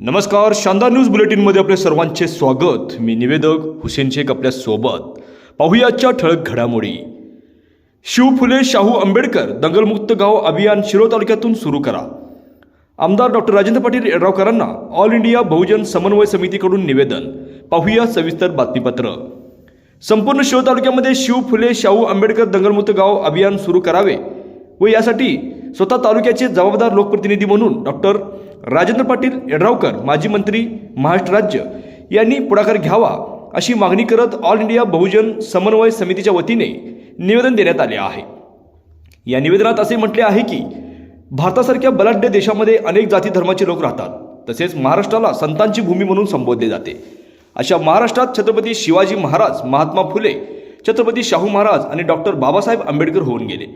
नमस्कार शानदार न्यूज बुलेटिनमध्ये आपले सर्वांचे स्वागत. मी निवेदक हुसेन शेख आपल्यासोबत. पाहुयाच्या ठळक घडामोडी. शिव फुले शाहू आंबेडकर दंगलमुक्त गाव अभियान शिरो तालुक्यातून सुरू करा. आमदार डॉक्टर राजेंद्र पाटील येड्रावकरांना ऑल इंडिया बहुजन समन्वय समितीकडून निवेदन. पाहुया सविस्तर बातमीपत्र. संपूर्ण शिव तालुक्यामध्ये शिव फुले शाहू आंबेडकर दंगलमुक्त गाव अभियान सुरू करावे व यासाठी स्वतः तालुक्याचे जबाबदार लोकप्रतिनिधी म्हणून डॉक्टर राजेंद्र पाटील यड्रावकर माजी मंत्री महाराष्ट्र राज्य यांनी पुढाकार घ्यावा अशी मागणी करत ऑल इंडिया बहुजन समन्वय समितीच्या वतीने निवेदन देण्यात आले आहे. या निवेदनात असे म्हटले आहे की भारतासारख्या बलाढ्य देशामध्ये अनेक जाती धर्माचे लोक राहतात. तसेच महाराष्ट्राला संतांची भूमी म्हणून संबोधले जाते. अशा महाराष्ट्रात छत्रपती शिवाजी महाराज महात्मा फुले छत्रपती शाहू महाराज आणि डॉक्टर बाबासाहेब आंबेडकर होऊन गेले.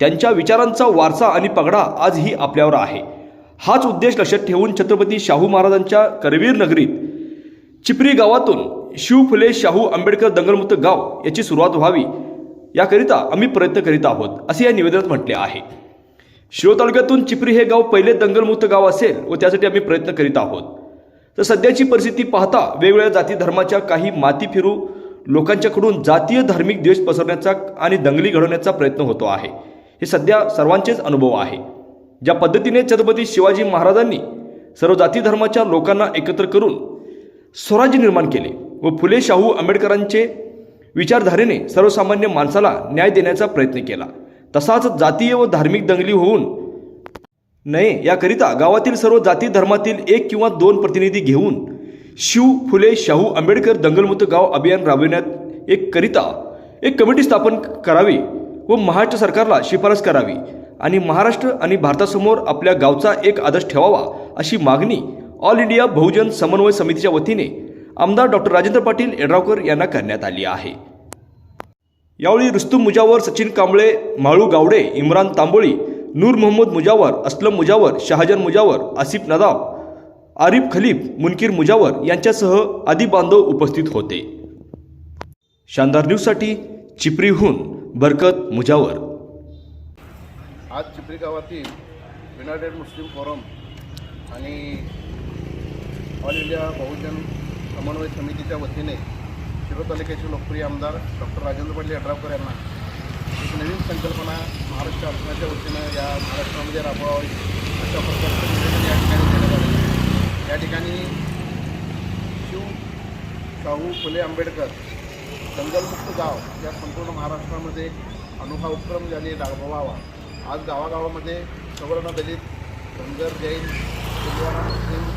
त्यांच्या विचारांचा वारसा आणि पगडा आजही आपल्यावर आहे. हाच उद्देश लक्षात ठेवून छत्रपती शाहू महाराजांच्या करवीर नगरीत चिपरी गावातून शिव फुले शाहू आंबेडकर दंगलमुक्त गाव याची सुरुवात व्हावी याकरिता आम्ही प्रयत्न करीत आहोत असे या निवेदनात म्हटले आहे. शिरो तालुक्यातून चिपरी हे गाव पहिले दंगलमुक्त गाव असेल व त्यासाठी आम्ही प्रयत्न करीत आहोत. तर सध्याची परिस्थिती पाहता वेगवेगळ्या जाती धर्माच्या काही माती फिरू लोकांच्याकडून जातीय धार्मिक द्वेष पसरण्याचा आणि दंगली घडवण्याचा प्रयत्न होतो आहे. हे सध्या सर्वांचेच अनुभव आहे. ज्या पद्धतीने छत्रपती शिवाजी महाराजांनी सर्व जाती धर्माच्या लोकांना एकत्र करून स्वराज्य निर्माण केले व फुले शाहू आंबेडकरांचे विचारधारेने सर्वसामान्य माणसाला न्याय देण्याचा प्रयत्न केला. तसाच जातीय व धार्मिक दंगली होऊन नये याकरिता गावातील सर्व जाती धर्मातील एक किंवा दोन प्रतिनिधी घेऊन शिव फुले शाहू आंबेडकर दंगलमुक्त गाव अभियान राबविण्यात एक करिता एक कमिटी स्थापन करावी. व महाराष्ट्र सरकारला शिफारस करावी आणि महाराष्ट्र आणि भारतासमोर आपल्या गावचा एक आदर्श ठेवावा अशी मागणी ऑल इंडिया बहुजन समन्वय समितीच्या वतीने आमदार डॉक्टर राजेंद्र पाटील येड्रावकर यांना करण्यात आली आहे. यावेळी रुस्तुम मुजावर सचिन कांबळे माळू गावडे इम्रान तांबोळी नूर मोहम्मद मुजावर असलम मुजावर शहाजान मुजावर आसिफ नदाब आरिफ खलीफ मुनकीर मुजावर यांच्यासह आदी बांधव उपस्थित होते. शानदार न्यूजसाठी चिपरीहून बरकत मुजावर. आज चिपरी गावातील युनायटेड मुस्लिम फोरम आणि ऑल इंडिया बहुजन समन्वय समितीच्या वतीने शिरो तालुक्याचे लोकप्रिय आमदार डॉक्टर राजेंद्र पाटील यड्रावकर यांना एक नवीन संकल्पना महाराष्ट्र शासनाच्या वतीनं या महाराष्ट्रामध्ये राबवावी अशा प्रकारचं निवेदन या ठिकाणी देण्यात आले. या ठिकाणी शिव शाहू फुले आंबेडकर दंगलमुक्त गाव या संपूर्ण महाराष्ट्रामध्ये एक अनोखा उपक्रम ज्याने राबवावा. आज गावागावामध्ये सवर्ण दलित धनगर जैन हिंदुवाना मुस्लिम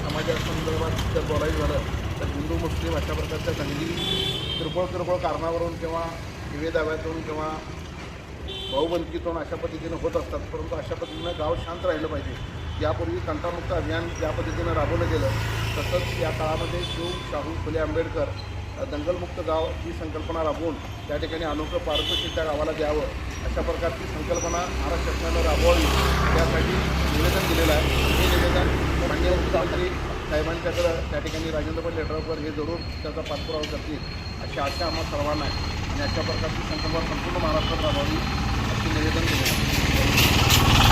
समाजासंदर्भात जर बोलायचं झालं तर हिंदू मुस्लिम अशा प्रकारच्या दंगली किरकोळ किरकोळ कारणावरून किंवा विवेदाव्यातून किंवा भाऊबंदकीतून अशा पद्धतीनं होत असतात. परंतु अशा पद्धतीनं गाव शांत राहिलं पाहिजे. यापूर्वी तंटामुक्त अभियान ज्या पद्धतीनं राबवलं गेलं तसंच या काळामध्ये शिव शाहू फुले आंबेडकर दंगलमुक्त गाव ही संकल्पना राबवून त्या ठिकाणी अनोखं पारदर्शी त्या गावाला द्यावं अशा प्रकारची संकल्पना महाराष्ट्र शासनानं राबवावी यासाठी निवेदन दिलेलं आहे. हे निवेदन माननीय मुख्यमंत्री साहेबांच्याकडं त्या ठिकाणी राजेंद्र पाटील लेटरवर हे जरूर त्याचा पाठपुरावा करतील अशी आशा आम्हा सर्वांना आहे. आणि अशा प्रकारची संकल्पना संपूर्ण महाराष्ट्रात राबवावी असे निवेदन दिले आहे.